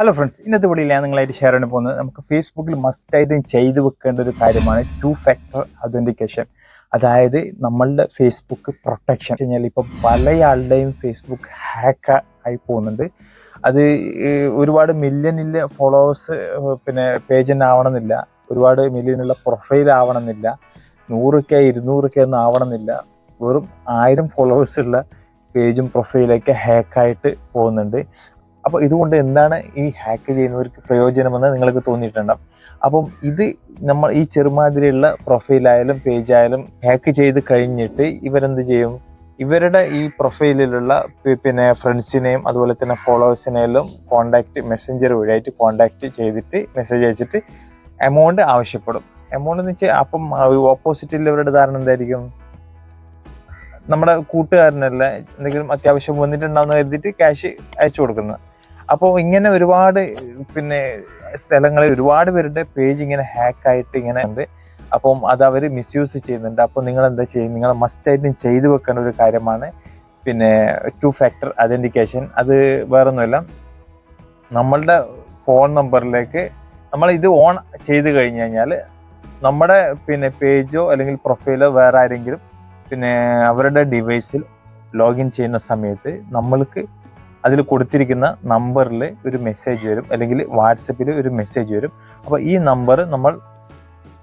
Hello friends ഇന്നത്തെ വീഡിയോയിൽ ഞാൻ നിങ്ങളായിട്ട് ഷെയർ ചെയ്യാൻ പോകുന്നത് നമുക്ക് ഫേസ്ബുക്കിൽ മസ്റ്റായിട്ടും ചെയ്തു വെക്കേണ്ട ഒരു കാര്യമാണ് ടു ഫാക്ടർ അഥന്റിക്കേഷൻ അതായത് നമ്മളുടെ ഫേസ്ബുക്ക് പ്രൊട്ടക്ഷൻ കഴിഞ്ഞാൽ ഇപ്പം പല ആളുടെയും ഫേസ്ബുക്ക് ഹാക്ക് ആയി പോകുന്നുണ്ട്. അത് ഒരുപാട് മില്യണിലെ ഫോളോവേഴ്സ് പിന്നെ പേജ് ആവണമെന്നില്ല. ഒരുപാട് മില്യണുള്ള പ്രൊഫൈൽ ആവണമെന്നില്ല. നൂറ് കെ ഇരുന്നൂറ് കെ ഒന്നും ആവണമെന്നില്ല. വെറും ആയിരം ഫോളോവേഴ്സ് ഉള്ള പേജും പ്രൊഫൈലൊക്കെ ഹാക്കായിട്ട് പോകുന്നുണ്ട്. അപ്പോൾ ഇതുകൊണ്ട് എന്താണ് ഈ ഹാക്ക് ചെയ്യുന്നവർക്ക് പ്രയോജനമെന്ന് നിങ്ങൾക്ക് തോന്നിയിട്ടുണ്ടാവും. അപ്പം ഇത് നമ്മൾ ഈ ചെറുമാതിരിയുള്ള പ്രൊഫൈലായാലും പേജായാലും ഹാക്ക് ചെയ്ത് കഴിഞ്ഞിട്ട് ഇവരെന്ത് ചെയ്യും? ഇവരുടെ ഈ പ്രൊഫൈലിലുള്ള പിന്നെ ഫ്രണ്ട്സിനെയും അതുപോലെ തന്നെ ഫോളോവേഴ്സിനെയും കോണ്ടാക്ട് മെസ്സഞ്ചർ വഴിയായിട്ട് കോണ്ടാക്ട് ചെയ്തിട്ട് മെസ്സേജ് അയച്ചിട്ട് എമൗണ്ട് ആവശ്യപ്പെടും. എമൗണ്ട് എന്ന് വെച്ചാൽ അപ്പം ഓപ്പോസിറ്റിലുള്ളവരുടെ ധാരണ എന്തായിരിക്കും? നമ്മുടെ കൂട്ടുകാരനല്ല എന്തെങ്കിലും അത്യാവശ്യം വന്നിട്ടുണ്ടാവുന്ന കരുതിയിട്ട് ക്യാഷ് അയച്ചു കൊടുക്കുന്നത്. അപ്പോൾ ഇങ്ങനെ ഒരുപാട് പിന്നെ സ്ഥലങ്ങളിൽ ഒരുപാട് പേരുടെ പേജ് ഇങ്ങനെ ഹാക്കായിട്ട് ഇങ്ങനെ ഉണ്ട്. അപ്പം അത് അവർ മിസ്യൂസ് ചെയ്യുന്നുണ്ട്. അപ്പോൾ നിങ്ങൾ എന്താ ചെയ്യും നിങ്ങൾ മസ്റ്റായിട്ടും ചെയ്തു വെക്കേണ്ട ഒരു കാര്യമാണ്. പിന്നെ ടു ഫാക്ടർ അതെന്റിക്കേഷൻ അത് വേറൊന്നുമല്ല. നമ്മളുടെ ഫോൺ നമ്പറിലേക്ക് നമ്മൾ ഇത് ഓൺ ചെയ്ത് കഴിഞ്ഞ് കഴിഞ്ഞാൽ നമ്മുടെ പിന്നെ പേജോ അല്ലെങ്കിൽ പ്രൊഫൈലോ വേറെ ആരെങ്കിലും പിന്നെ അവരുടെ ഡിവൈസിൽ ലോഗിൻ ചെയ്യുന്ന സമയത്ത് നമ്മൾക്ക് അതിൽ കൊടുത്തിരിക്കുന്ന നമ്പറിൽ ഒരു മെസ്സേജ് വരും അല്ലെങ്കിൽ വാട്സപ്പിൽ ഒരു മെസ്സേജ് വരും. അപ്പോൾ ഈ നമ്പർ നമ്മൾ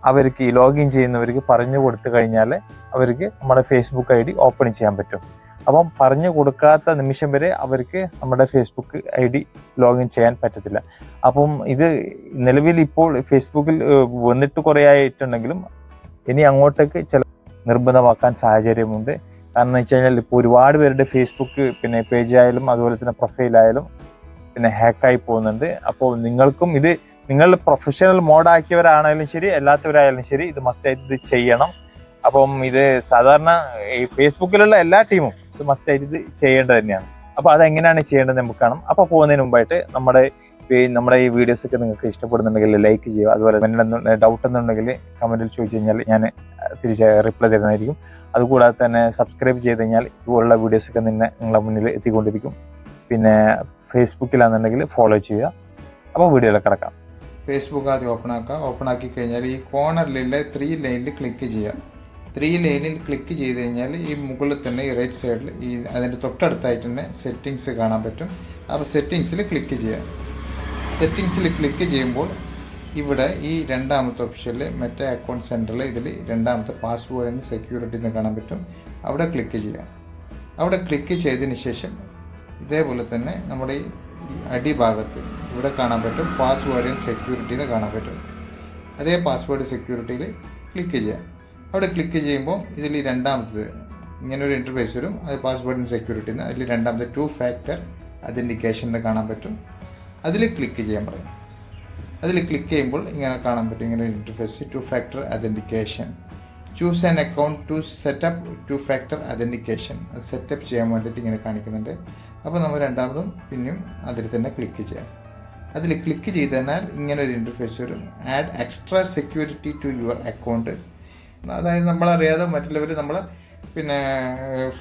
അവർക്ക് ലോഗിൻ ചെയ്യുന്നവർക്ക് പറഞ്ഞു കൊടുത്തു കഴിഞ്ഞാൽ അവർക്ക് നമ്മുടെ ഫേസ്ബുക്ക് ഐ ഡി ഓപ്പൺ ചെയ്യാൻ പറ്റും. അപ്പം പറഞ്ഞു കൊടുക്കാത്ത നിമിഷം വരെ അവർക്ക് നമ്മുടെ ഫേസ്ബുക്ക് ഐ ഡി ലോഗിൻ ചെയ്യാൻ പറ്റത്തില്ല. അപ്പം ഇത് നിലവിൽ ഇപ്പോൾ ഫേസ്ബുക്കിൽ വന്നിട്ട് കുറേ ആയിട്ടുണ്ടെങ്കിലും ഇനി അങ്ങോട്ടേക്ക് ചില നിർബന്ധമാക്കാൻ സാഹചര്യമുണ്ട്. കാരണം എന്ന് വെച്ച് കഴിഞ്ഞാൽ ഇപ്പോൾ ഒരുപാട് പേരുടെ ഫേസ്ബുക്ക് പിന്നെ പേജ് ആയാലും അതുപോലെ തന്നെ പ്രൊഫൈലായാലും പിന്നെ ഹാക്കായി പോകുന്നുണ്ട്. അപ്പോൾ നിങ്ങൾക്കും ഇത് നിങ്ങൾ പ്രൊഫഷണൽ മോഡാക്കിയവരാണെങ്കിലും ശരി അല്ലാത്തവരായാലും ശരി ഇത് മസ്റ്റായിട്ട് ഇത് ചെയ്യണം. അപ്പം ഇത് സാധാരണ ഈ ഫേസ്ബുക്കിലുള്ള എല്ലാ ടീമും ഇത് മസ്റ്റായിട്ട് ഇത് ചെയ്യേണ്ടത് തന്നെയാണ്. അപ്പോൾ അതെങ്ങനെയാണ് ചെയ്യേണ്ടത് നമുക്ക് കാണാം. അപ്പോൾ പോകുന്നതിന് മുമ്പായിട്ട് നമ്മുടെ നമ്മുടെ ഈ വീഡിയോസ് ഒക്കെ നിങ്ങൾക്ക് ഇഷ്ടപ്പെടുന്നുണ്ടെങ്കിൽ ലൈക്ക് ചെയ്യുക. അതുപോലെ ഡൗട്ട് എന്നുണ്ടെങ്കിൽ കമന്റിൽ ചോദിച്ചു കഴിഞ്ഞാൽ ഞാൻ തിരിച്ച് റിപ്ലൈ തരുന്നതായിരിക്കും. അതുകൂടാതെ തന്നെ സബ്സ്ക്രൈബ് ചെയ്ത് കഴിഞ്ഞാൽ ഇതുപോലുള്ള വീഡിയോസൊക്കെ നിന്നെ നിങ്ങളുടെ മുന്നിൽ എത്തിക്കൊണ്ടിരിക്കും. പിന്നെ ഫേസ്ബുക്കിലാണെന്നുണ്ടെങ്കിൽ ഫോളോ ചെയ്യുക. അപ്പോൾ വീഡിയോയിൽ കിടക്കാം. ഫേസ്ബുക്ക് ആദ്യം ഓപ്പൺ ആക്കുക. ഓപ്പൺ ആക്കി കഴിഞ്ഞാൽ ഈ കോർണറിലുള്ള ത്രീ ലൈനിൽ ക്ലിക്ക് ചെയ്യുക. ത്രീ ലൈനിൽ ക്ലിക്ക് ചെയ്ത് കഴിഞ്ഞാൽ ഈ മുകളിൽ തന്നെ ഈ റൈറ്റ് സൈഡിൽ ഈ അതിന്റെ തൊട്ടടുത്തായിട്ട് തന്നെ സെറ്റിങ്സ് കാണാൻ പറ്റും. അപ്പോൾ സെറ്റിങ്സിൽ ക്ലിക്ക് ചെയ്യുക. സെറ്റിങ്സിൽ ക്ലിക്ക് ചെയ്യുമ്പോൾ ഇവിടെ ഈ രണ്ടാമത്തെ ഓപ്ഷനിൽ മറ്റേ അക്കൗണ്ട് സെന്ററിൽ ഇതിൽ രണ്ടാമത്തെ പാസ്വേഡ് ആൻഡ് സെക്യൂരിറ്റി എന്ന് കാണാൻ പറ്റും. അവിടെ ക്ലിക്ക് ചെയ്യാം. അവിടെ ക്ലിക്ക് ചെയ്തതിന് ശേഷം ഇതേപോലെ തന്നെ നമ്മുടെ ഈ അടിഭാഗത്ത് ഇവിടെ കാണാൻ പറ്റും പാസ്വേഡ് ആൻഡ് സെക്യൂരിറ്റി എന്ന് കാണാൻ പറ്റും. അതേ പാസ്വേഡ് സെക്യൂരിറ്റിയിൽ ക്ലിക്ക് ചെയ്യാം. അവിടെ ക്ലിക്ക് ചെയ്യുമ്പോൾ ഇതിൽ രണ്ടാമത്തത് ഇങ്ങനെ ഒരു ഇന്റർഫേസ് വരും. അത് പാസ്വേഡ് ആൻഡ് സെക്യൂരിറ്റി എന്ന് അതിൽ രണ്ടാമത്തെ ടു ഫാക്ടർ അതിൻഡിക്കേഷൻ എന്ന് കാണാൻ പറ്റും. അതിൽ ക്ലിക്ക് ചെയ്യാൻ പറയും. അതിൽ ക്ലിക്ക് ചെയ്യുമ്പോൾ ഇങ്ങനെ കാണാൻ പറ്റും. ഇങ്ങനെ interface two factor authentication choose an account to set up two factor authentication അത് സെറ്റപ്പ് ചെയ്യാൻ വേണ്ടിയിട്ട് ഇങ്ങനെ കാണിക്കുന്നുണ്ട്. അപ്പോൾ നമ്മൾ രണ്ടാമതും പിന്നെയും അതിൽ തന്നെ ക്ലിക്ക് ചെയ്യാം. അതിൽ ക്ലിക്ക് ചെയ്ത് കഴിഞ്ഞാൽ ഇങ്ങനെ ഒരു ഇന്റർഫേസ് വരും. Add extra security to your account അതായത് നമ്മളറിയാതെ മറ്റുള്ളവർ നമ്മൾ പിന്നെ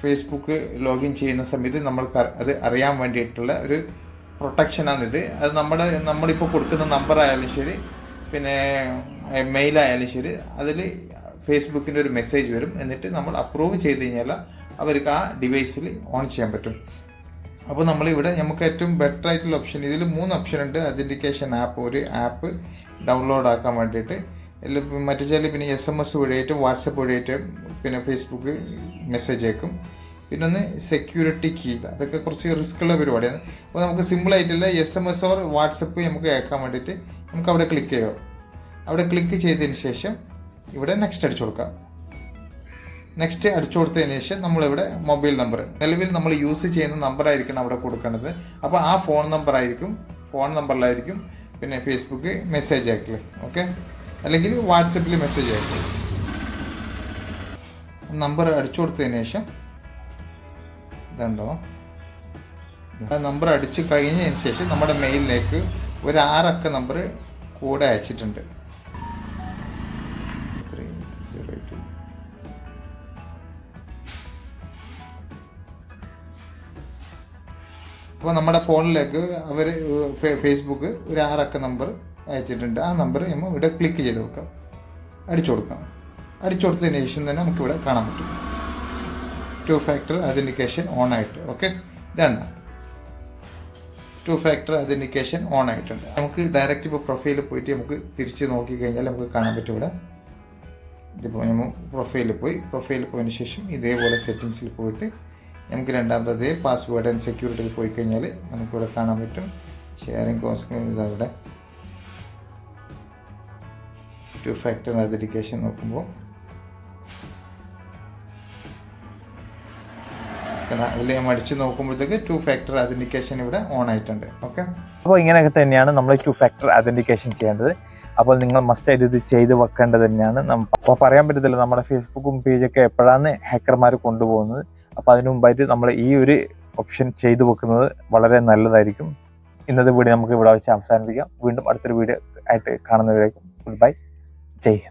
ഫേസ്ബുക്ക് ലോഗിൻ ചെയ്യുന്ന സമയത്ത് നമ്മൾക്ക് അത് അറിയാൻ വേണ്ടിയിട്ടുള്ള ഒരു പ്രൊട്ടക്ഷനാണിത് അത് നമ്മുടെ നമ്മളിപ്പോൾ കൊടുക്കുന്ന നമ്പർ ആയാലും ശരി പിന്നെ മെയിൽ ആയാലും ശരി അതിൽ ഫേസ്ബുക്കിന്റെ ഒരു മെസ്സേജ് വരും. എന്നിട്ട് നമ്മൾ അപ്രൂവ് ചെയ്ത് കഴിഞ്ഞാൽ അവർക്ക് ആ ഡിവൈസിൽ ഓൺ ചെയ്യാൻ പറ്റും. അപ്പോൾ നമ്മളിവിടെ നമുക്ക് ഏറ്റവും ബെറ്റർ ആയിട്ടുള്ള ഓപ്ഷൻ ഇതിൽ മൂന്ന് ഓപ്ഷൻ ഉണ്ട്. അതിന്റിക്കേഷൻ ആപ്പ് ഒരു ആപ്പ് ഡൗൺലോഡ് ആക്കാൻ വേണ്ടിയിട്ട്. മറ്റു ചില പിന്നെ എസ് എം എസ് വഴിയായിട്ടും വാട്സപ്പ് വഴിയായിട്ടും പിന്നെ ഫേസ്ബുക്ക് മെസ്സേജ് അയക്കും. പിന്നെ ഒന്ന് സെക്യൂരിറ്റി കീ അതൊക്കെ കുറച്ച് റിസ്ക് ഉള്ള പരിപാടിയാണ്. അപ്പോൾ നമുക്ക് സിമ്പിളായിട്ടുള്ള S M S or WhatsApp നമുക്ക് അയക്കാൻ വേണ്ടിയിട്ട് നമുക്ക് അവിടെ ക്ലിക്ക് ചെയ്യാം. അവിടെ ക്ലിക്ക് ചെയ്തതിന് ശേഷം ഇവിടെ നെക്സ്റ്റ് അടിച്ചു കൊടുക്കാം. നെക്സ്റ്റ് അടിച്ചു കൊടുത്തതിന് ശേഷം നമ്മളിവിടെ മൊബൈൽ നമ്പർ നിലവിൽ നമ്മൾ യൂസ് ചെയ്യുന്ന നമ്പർ ആയിരിക്കണം അവിടെ കൊടുക്കേണ്ടത്. അപ്പോൾ ആ ഫോൺ നമ്പർ ആയിരിക്കും ഫോൺ നമ്പറിലായിരിക്കും പിന്നെ ഫേസ്ബുക്ക് മെസ്സേജ് അയക്കൽ ഓക്കെ അല്ലെങ്കിൽ വാട്സപ്പിൽ മെസ്സേജ് അയക്കൽ നമ്പർ അടിച്ചു കൊടുത്തതിന് ശേഷം ഇതുണ്ടോ? നമ്പർ അടിച്ച് കഴിഞ്ഞതിന് ശേഷം നമ്മുടെ മെയിലിലേക്ക് ഒരു ആറക്ക നമ്പർ കൂടെ അയച്ചിട്ടുണ്ട്. അപ്പോൾ നമ്മുടെ ഫോണിലേക്ക് അവർ ഫേസ്ബുക്ക് ഒരു ആറക്ക നമ്പർ അയച്ചിട്ടുണ്ട്. ആ നമ്പർ നമ്മൾ ഇവിടെ ക്ലിക്ക് ചെയ്ത് വെക്കാം. അടിച്ചു കൊടുക്കാം. അടിച്ചു കൊടുത്തതിന് ശേഷം തന്നെ നമുക്കിവിടെ കാണാൻ പറ്റും. ടു ഫാക്ടർ അതിൻഡിക്കേഷൻ ഓൺ ആയിട്ട് ഓക്കെ ഇതാണ് ടു ഫാക്ടർ അതിൻഡിക്കേഷൻ ഓൺ ആയിട്ടുണ്ട് നമുക്ക് ഡയറക്റ്റ് ഇപ്പോൾ പ്രൊഫൈലിൽ പോയിട്ട് നമുക്ക് തിരിച്ച് നോക്കി കഴിഞ്ഞാൽ നമുക്ക് കാണാൻ പറ്റും ഇവിടെ ഇതിപ്പോൾ നമ്മൾ പ്രൊഫൈലിൽ പോയി പ്രൊഫൈലിൽ പോയതിന് ശേഷം ഇതേപോലെ സെറ്റിങ്സിൽ പോയിട്ട് നമുക്ക് രണ്ടാമത്തത് പാസ്വേഡ് ആൻഡ് സെക്യൂരിറ്റിയിൽ പോയി കഴിഞ്ഞാൽ നമുക്കിവിടെ കാണാൻ പറ്റും. ഷെയറിങ് കോൺസിക്വൻസ് ഇതവിടെ ടു ഫാക്ടർ അതിരിക്കേഷൻ നോക്കുമ്പോൾ അതിൽ ഞാൻ നോക്കുമ്പോഴത്തേക്ക് ടു ഫാക്ടർ അതിൻഡിക്കേഷൻ ഇവിടെ ഓൺ ആയിട്ടുണ്ട്. ഓക്കെ അപ്പോൾ ഇങ്ങനെയൊക്കെ തന്നെയാണ് നമ്മൾ ടു ഫാക്ടർ ഐഡന്റിഫിക്കേഷൻ ചെയ്യേണ്ടത്. അപ്പോൾ നിങ്ങൾ മസ്റ്റ് ആയിട്ട് ഇത് ചെയ്ത് വെക്കേണ്ടത് തന്നെയാണ്. അപ്പോൾ പറയാൻ പറ്റത്തില്ല നമ്മുടെ ഫേസ്ബുക്കും പേജൊക്കെ എപ്പോഴാണ് ഹാക്കർമാർ കൊണ്ടുപോകുന്നത്. അപ്പോൾ അതിനു മുമ്പായിട്ട് നമ്മൾ ഈ ഒരു ഓപ്ഷൻ ചെയ്തു വെക്കുന്നത് വളരെ നല്ലതായിരിക്കും. ഇന്നത്തെ വീഡിയോ നമുക്ക് ഇവിടെ വെച്ച് അവസാനിപ്പിക്കാം. വീണ്ടും അടുത്തൊരു വീഡിയോ ആയിട്ട് കാണുന്നവരേക്കും ഗുഡ് ബൈ ജയ്